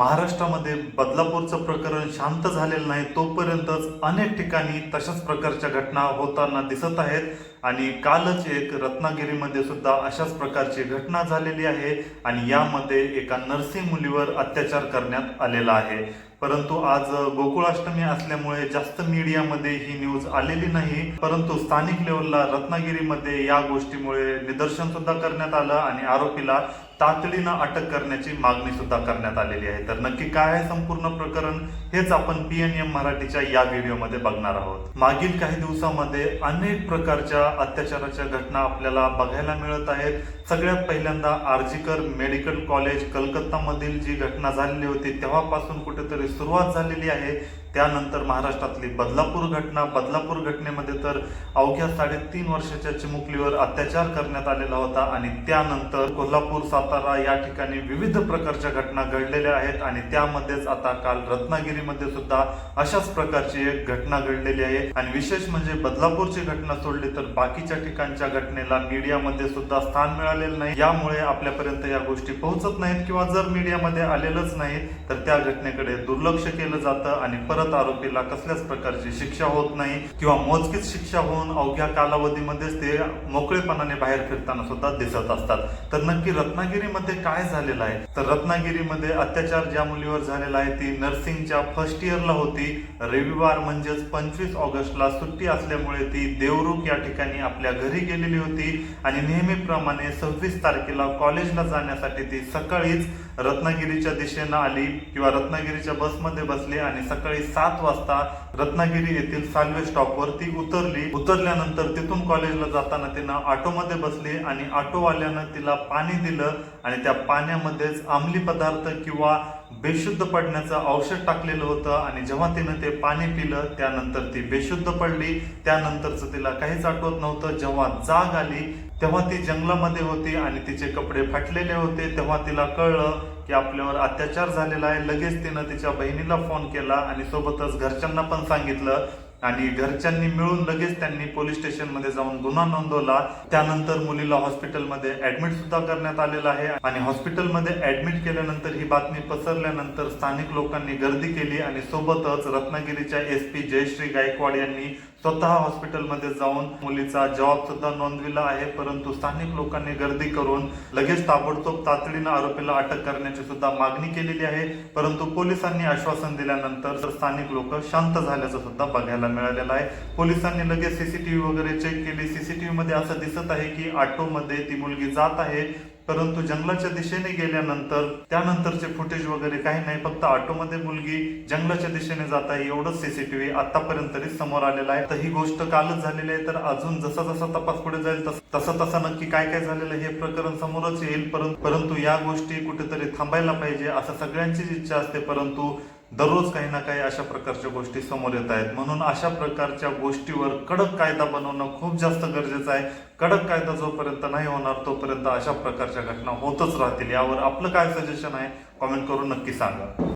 महाराष्ट्रामध्ये बदलापूरचं प्रकरण शांत झालेलं नाही तोपर्यंतच अनेक ठिकाणी तशाच प्रकारच्या घटना होताना दिसत आहेत. आणि कालच एक रत्नागिरीमध्ये सुद्धा अशाच प्रकारची घटना झालेली आहे आणि यामध्ये एका नर्सिंग मुलीवर अत्याचार करण्यात आलेला आहे. परंतु आज गोकुळाष्टमी असल्यामुळे जास्त मीडियामध्ये ही न्यूज आलेली नाही. परंतु स्थानिक लेवलला रत्नागिरीमध्ये या गोष्टीमुळे निदर्शन सुद्धा करण्यात आलं आणि आरोपीला तातडीनं अटक करण्याची मागणी सुद्धा करण्यात आलेली आहे. तर नक्की काय आहे संपूर्ण प्रकरण हेच आपण पी एन एम मराठीच्या या व्हिडिओमध्ये बघणार आहोत. मागील काही दिवसामध्ये अनेक प्रकारच्या अत्याचाराच्या घटना आपल्याला बघायला मिळत आहेत. सगळ्यात पहिल्यांदा आर्जिकर मेडिकल कॉलेज कलकत्तामधील जी घटना झालेली होती तेव्हापासून कुठेतरी सुरुवात झालेली आहे. त्यानंतर महाराष्ट्रातली बदलापूर घटना बदलापूर घटनेमध्ये तर अवघ्या साडेतीन वर्षाच्या चिमुकलीवर अत्याचार करण्यात आलेला होता आणि त्यानंतर कोल्हापूर सातारा या ठिकाणी विविध प्रकारच्या घटना घडलेल्या आहेत आणि त्यामध्येच आता काल रत्नागिरीमध्ये सुद्धा अशाच प्रकारची एक घटना घडलेली आहे. आणि विशेष म्हणजे बदलापूरची घटना सोडली तर बाकीच्या ठिकाणच्या घटनेला मीडियामध्ये सुद्धा स्थान मिळालेलं नाही. यामुळे आपल्यापर्यंत या गोष्टी पोहोचत नाहीत किंवा जर मीडियामध्ये आलेलंच नाही तर त्या घटनेकडे दुर्लक्ष केलं जातं आणि परत आरोपीला कसल्याच प्रकारची शिक्षा होत नाही किंवा मोजकीच शिक्षा होऊन अवघ्या कालावधीमध्येच ते मोकळेपणाने बाहेर फिरताना सुद्धा दिसत असतात. तर नक्की रत्नागिरीमध्ये काय झालेलं आहे? तर रत्नागिरीमध्ये अत्याचार ज्या मुलीवर झालेला आहे ती नर्सिंगच्या फर्स्ट इयरला होती. रविवार म्हणजेच पंचवीस ऑगस्टला सुट्टी असल्यामुळे ती देवरुख या ठिकाणी आपल्या घरी गेलेली होती आणि नेहमीप्रमाणे सव्वीस तारखेला कॉलेजला जाण्यासाठी ती सकाळीच रत्नागिरीच्या दिशेनं आली किंवा रत्नागिरीच्या बसमध्ये बसली आणि सकाळी सात वाजता रत्नागिरी येथील साल्वे स्टॉपवर ती उतरली. उतरल्यानंतर तिथून कॉलेजला जाताना तिनं ऑटोमध्ये बसली आणि ऑटोवाल्यानं तिला पाणी दिलं आणि त्या पाण्यामध्येच अंमली पदार्थ किंवा बेशुद्ध पडण्याचं औषध टाकलेलं होतं आणि जेव्हा तिनं ते पाणी पिलं त्यानंतर ती बेशुद्ध पडली. त्यानंतरचं तिला काहीच आठवत नव्हतं. जेव्हा जाग आली तेव्हा ती जंगलामध्ये होती आणि तिचे कपडे फाटलेले होते. तेव्हा तिला कळलं की आपल्यावर अत्याचार झालेला आहे. लगेच तिनं तिच्या बहिणीला फोन केला आणि सोबतच घरच्यांना पण सांगितलं आणि घरच्यांनी मिळून लगेच त्यांनी पोलीस स्टेशनमध्ये जाऊन गुन्हा नोंदवला. त्यानंतर मुलीला हॉस्पिटलमध्ये ऍडमिट सुद्धा करण्यात आलेलं आहे. आणि हॉस्पिटलमध्ये ऍडमिट केल्यानंतर ही बातमी पसरल्यानंतर स्थानिक लोकांनी गर्दी केली आणि सोबतच रत्नागिरीच्या एस पी जयश्री गायकवाड यांनी स्वतः हॉस्पिटलमध्ये जाऊन मुलीचा जॉब सुद्धा नोंदविला आहे. परंतु स्थानिक लोकांनी गर्दी करून लगेच ताबडतोब तातडीनं आरोपीला अटक करण्याची सुद्धा मागणी केलेली आहे. परंतु पोलिसांनी आश्वासन दिल्यानंतर स्थानिक लोक शांत झाल्याचं सुद्धा बघायला मिळालेला आहे. पोलिसांनी लगेच सीसीटीव्ही वगैरे चेक केली. सीसीटीव्ही मध्ये असं दिसत आहे की ऑटोमध्ये ती मुलगी जात आहे. परंतु जंगलाच्या दिशेने गेल्यानंतर त्यानंतरचे फुटेज वगैरे काही नाही. फक्त ऑटोमध्ये मुलगी जंगलाच्या दिशेने जात आहे. एवढंच सीसीटीव्ही आतापर्यंत तरी समोर आलेलं आहे. तर ही गोष्ट कालच झालेली आहे. तर अजून जसा जसा तपास पुढे जाईल तस- तसं तसं नक्की काय काय झालेलं हे प्रकरण समोरच येईल. परंतु परंतु या गोष्टी कुठेतरी थांबायला पाहिजे असं सगळ्यांचीच इच्छा असते. परंतु दररोज काही ना काही अशा प्रकारच्या गोष्टी समोर येत आहेत. म्हणून अशा प्रकारच्या गोष्टीवर कडक कायदा बनवणं खूप जास्त गरजेचं आहे. कडक कायदा जोपर्यंत नाही होणार तोपर्यंत अशा प्रकारच्या घटना होतच राहतील. यावर आपलं काय सजेशन आहे? कॉमेंट करून नक्की सांगा.